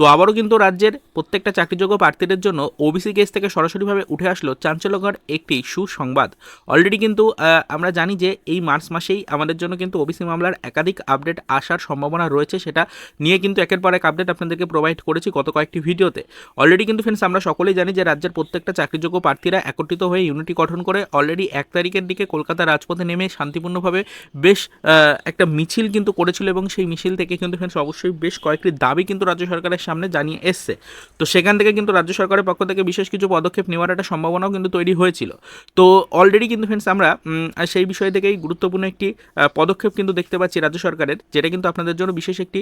তো আবারও কিন্তু রাজ্যের প্রত্যেকটা চাকরিযোগ্য প্রার্থীদের জন্য ওবিসি কেস থেকে সরাসরিভাবে উঠে আসলো চাঞ্চল্যকর একটি সুসংবাদ। অলরেডি কিন্তু আমরা জানি যে এই মার্চ মাসেই আমাদের জন্য কিন্তু ওবিসি মামলার একাধিক আপডেট আসার সম্ভাবনা রয়েছে সেটা নিয়ে কিন্তু একের পর এক আপডেট আপনাদেরকে প্রোভাইড করেছি গত কয়েকটি ভিডিওতে। অলরেডি কিন্তু ফ্রেন্ডস আমরা সকলেই জানি যে রাজ্যের প্রত্যেকটা চাকরিযোগ্য প্রার্থীরা একত্রিত হয়ে ইউনিটি গঠন করে অলরেডি এক তারিখের দিকে কলকাতা রাজপথে নেমে শান্তিপূর্ণভাবে বেশ একটা মিছিল কিন্তু করেছিল এবং সেই মিছিল থেকে কিন্তু ফ্রেন্ডস অবশ্যই বেশ কয়েকটি দাবি কিন্তু রাজ্য সরকারের সামনে জানিয়ে এসছে। তো সেখান থেকে কিন্তু রাজ্য সরকারের পক্ষ থেকে বিশেষ কিছু পদক্ষেপ নেওয়ার একটা সম্ভাবনাও কিন্তু তৈরি হয়েছিল। তো অলরেডি কিন্তু ফ্রেন্ডস আমরা সেই বিষয় থেকেই গুরুত্বপূর্ণ একটি পদক্ষেপ কিন্তু দেখতে পাচ্ছি রাজ্য সরকারের, যেটা কিন্তু আপনাদের জন্য বিশেষ একটি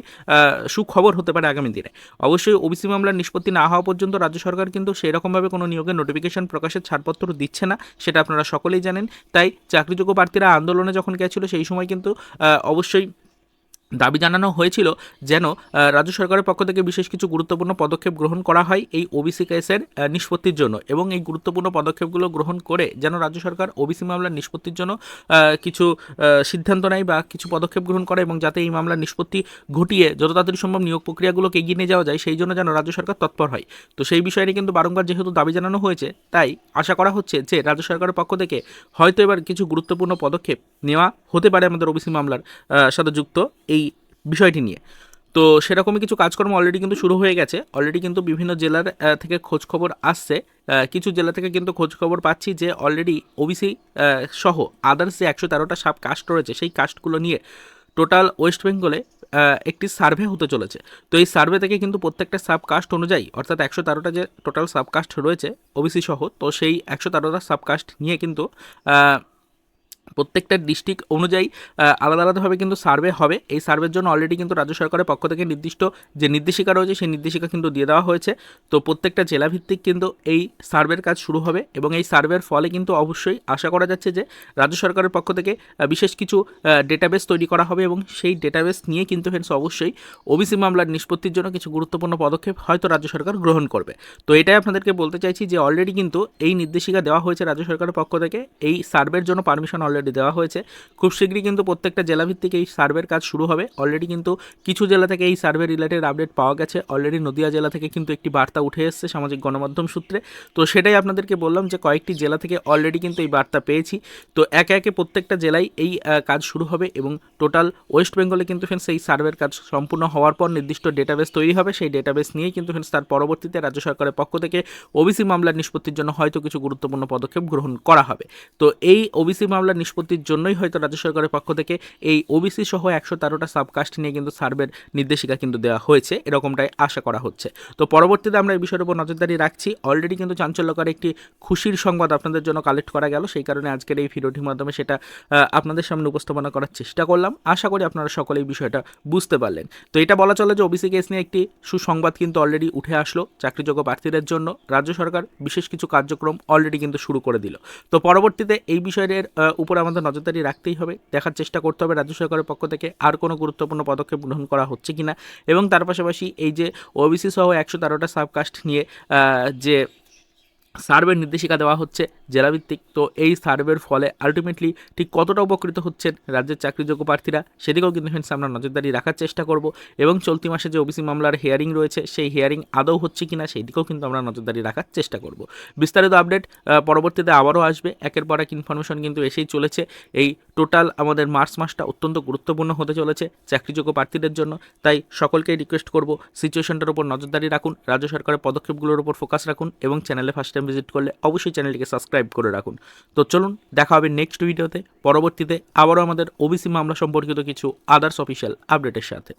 সুখবর হতে পারে আগামী দিনে। অবশ্যই ওবিসি মামলার নিষ্পত্তি না হওয়া পর্যন্ত রাজ্য সরকার কিন্তু সেরকমভাবে কোনো নিয়োগের নোটিফিকেশন প্রকাশের ছাড়পত্র দিচ্ছে না, সেটা আপনারা সকলেই জানেন। তাই চাকরিযোগ্য প্রার্থীরা আন্দোলনে যখন গেছিল সেই সময় কিন্তু অবশ্যই দাবি জানানো হয়েছিল যেন রাজ্য সরকারের পক্ষ থেকে বিশেষ কিছু গুরুত্বপূর্ণ পদক্ষেপ গ্রহণ করা হয় এই ওবিসি কেসের নিষ্পত্তির জন্য এবং এই গুরুত্বপূর্ণ পদক্ষেপগুলো গ্রহণ করে যেন রাজ্য সরকার ওবিসি মামলার নিষ্পত্তির জন্য কিছু সিদ্ধান্ত নেয় বা কিছু পদক্ষেপ গ্রহণ করে এবং যাতে এই মামলার নিষ্পত্তি ঘটিয়ে যত তাড়াতাড়ি সম্ভব নিয়োগ প্রক্রিয়াগুলোকে এগিয়ে নিয়ে যাওয়া যায় সেই জন্য যেন রাজ্য সরকার তৎপর হয়। তো সেই বিষয়ে নিয়ে কিন্তু বারংবার যেহেতু দাবি জানানো হয়েছে, তাই আশা করা হচ্ছে যে রাজ্য সরকারের পক্ষ থেকে হয়তো এবার কিছু গুরুত্বপূর্ণ পদক্ষেপ নেওয়া হতে পারে আমাদের ওবিসি মামলার সাথে যুক্ত এই বিষয়টি নিয়ে। তো সেরকমই কিছু কাজকর্ম অলরেডি কিন্তু শুরু হয়ে গেছে। অলরেডি কিন্তু বিভিন্ন জেলার থেকে খোঁজ খবর আসছে কিছু জেলা থেকে কিন্তু খোঁজ খবর পাচ্ছি যে অলরেডি ওবিসি সহ আদার্স যে একশো তেরোটা সাব কাস্ট রয়েছে, সেই কাস্টগুলো নিয়ে টোটাল ওয়েস্ট বেঙ্গলে একটি সার্ভে হতে চলেছে। তো এই সার্ভে থেকে কিন্তু প্রত্যেকটা সাব কাস্ট অনুযায়ী, অর্থাৎ একশো তেরোটা যে টোটাল সাব কাস্ট রয়েছে ওবিসি সহ, তো সেই একশো তেরোটা সাব কাস্ট নিয়ে কিন্তু প্রত্যেকটা ডিস্ট্রিক্ট অনুযায়ী আলাদা আলাদাভাবে কিন্তু সার্ভে হবে। এই সার্ভের জন্য অলরেডি কিন্তু রাজ্য সরকারের পক্ষ থেকে নির্দিষ্ট যে নির্দেশিকা রয়েছে, সেই নির্দেশিকা কিন্তু দিয়ে দেওয়া হয়েছে। তো প্রত্যেকটা জেলাভিত্তিক কিন্তু এই সার্ভের কাজ শুরু হবে এবং এই সার্ভের ফলে কিন্তু অবশ্যই আশা করা যাচ্ছে যে রাজ্য সরকারের পক্ষ থেকে বিশেষ কিছু ডেটাবেস তৈরি করা হবে এবং সেই ডেটাবেস নিয়ে কিন্তু ফ্রেন্ডস অবশ্যই ওবিসি মামলার নিষ্পত্তির জন্য কিছু গুরুত্বপূর্ণ পদক্ষেপ হয়তো রাজ্য সরকার গ্রহণ করবে। তো এটাই আপনাদেরকে বলতে চাইছি যে অলরেডি কিন্তু এই নির্দেশিকা দেওয়া হয়েছে রাজ্য সরকারের পক্ষ থেকে, এই সার্ভের জন্য পারমিশন অলরেডি দেওয়া হয়েছে। খুব শীঘ্রই কিন্তু প্রত্যেকটা জেলাভিত্তিক এই সার্ভের কাজ শুরু হবে। অলরেডি কিন্তু কিছু জেলা থেকে এই সার্ভে রিলেটেড আপডেট পাওয়া গেছে। অলরেডি নদিয়া জেলা থেকে কিন্তু একটি বার্তা উঠে এসেছে সামাজিক গণমাধ্যম সূত্রে। তো সেটাই আপনাদেরকে বললাম যে কয়েকটি জেলা থেকে অলরেডি কিন্তু এই বার্তা পেয়েছি। তো একে একে প্রত্যেকটা জেলায় এই কাজ শুরু হবে এবং টোটাল ওয়েস্ট বেঙ্গলে কিন্তু ফ্রেন্ডস এই সার্ভের কাজ সম্পূর্ণ হওয়ার পর নির্দিষ্ট ডেটাবেস তৈরি হবে। সেই ডেটাবেস নিয়েই কিন্তু ফ্রেন্ডস তার পরবর্তীতে রাজ্য সরকারের পক্ষ থেকে ওবিসি মামলার নিষ্পত্তির জন্য হয়তো কিছু গুরুত্বপূর্ণ পদক্ষেপ গ্রহণ করা হবে। তো এই ওবিসি মামলার নিষ্পত্তির জন্যই হয়তো রাজ্য সরকারের পক্ষ থেকে এই ওবিসি সহ একশো তেরোটা সাবকাস্ট নিয়ে কিন্তু সার্ভের নির্দেশিকা কিন্তু দেওয়া হয়েছে এরকমটাই আশা করা হচ্ছে। তো পরবর্তীতে আমরা এই বিষয়ের উপর নজরদারি রাখছি। অলরেডি কিন্তু চাঞ্চল্যকর একটি খুশির সংবাদ আপনাদের জন্য কালেক্ট করা গেল। সেই কারণে আজকের এই ভিডিওটির মাধ্যমে সেটা আপনাদের সামনে উপস্থাপনা করার চেষ্টা করলাম। আশা করি আপনারা সকলে এই বিষয়টা বুঝতে পারলেন। তো এটা বলা চলে যে ওবিসি কেস নিয়ে একটি সুসংবাদ কিন্তু অলরেডি উঠে আসলো চাকরিযোগ্য প্রার্থীদের জন্য। রাজ্য সরকার বিশেষ কিছু কার্যক্রম অলরেডি কিন্তু শুরু করে দিল। তো পরবর্তীতে এই বিষয়ের আহ, উপর আমাদের নজরদারি রাখতেই হবে, দেখার চেষ্টা করতে হবে রাজ্য সরকারের পক্ষ থেকে আর কোনো গুরুত্বপূর্ণ পদক্ষেপ গ্রহণ করা হচ্ছে কিনা। এবং তার পাশাপাশি এই যে ওবিসি সহ একশো তেরোটা সাবকাস্ট নিয়ে যে সার্ভের নির্দেশিকা দেওয়া হচ্ছে জেলাভিত্তিক। তো এই সার্ভের ফলে আলটিমেটলি ঠিক কতটা উপকৃত হচ্ছেন রাজ্যের চাকরিযোগ্য প্রার্থীরা, সেদিকেও কিন্তু ফ্রেন্ডস আমরা নজরদারি রাখার চেষ্টা করব। এবং চলতি মাসে যে ওবিসি মামলার হিয়ারিং রয়েছে, সেই হিয়ারিং আদৌ হচ্ছে কিনা সেই দিকেও কিন্তু আমরা নজরদারি রাখার চেষ্টা করব। বিস্তারিত আপডেট পরবর্তীতে আবারও আসবে। একের পর এক ইনফরমেশন কিন্তু এসেই চলেছে। এই টোটাল আমাদের মার্চ মাসটা অত্যন্ত গুরুত্বপূর্ণ হতে চলেছে চাকরিযোগ্য প্রার্থীদের জন্য। তাই সকলকেই রিকোয়েস্ট করব সিচুয়েশনটার উপর নজরদারি রাখুন, রাজ্য সরকারের পদক্ষেপগুলোর উপর ফোকাস রাখুন এবং চ্যানেলে ফার্স্ট টাইম ভিজিট করলে অবশ্যই চ্যানেলটিকে সাবস্ক্রাইব করে রাখুন। তো চলুন, দেখা হবে নেক্সট ভিডিওতে পরবর্তীতে আবারও আমাদের ওবিসি মামলা সম্পর্কিত কিছু আদার্স অফিসিয়াল আপডেটের সাথে।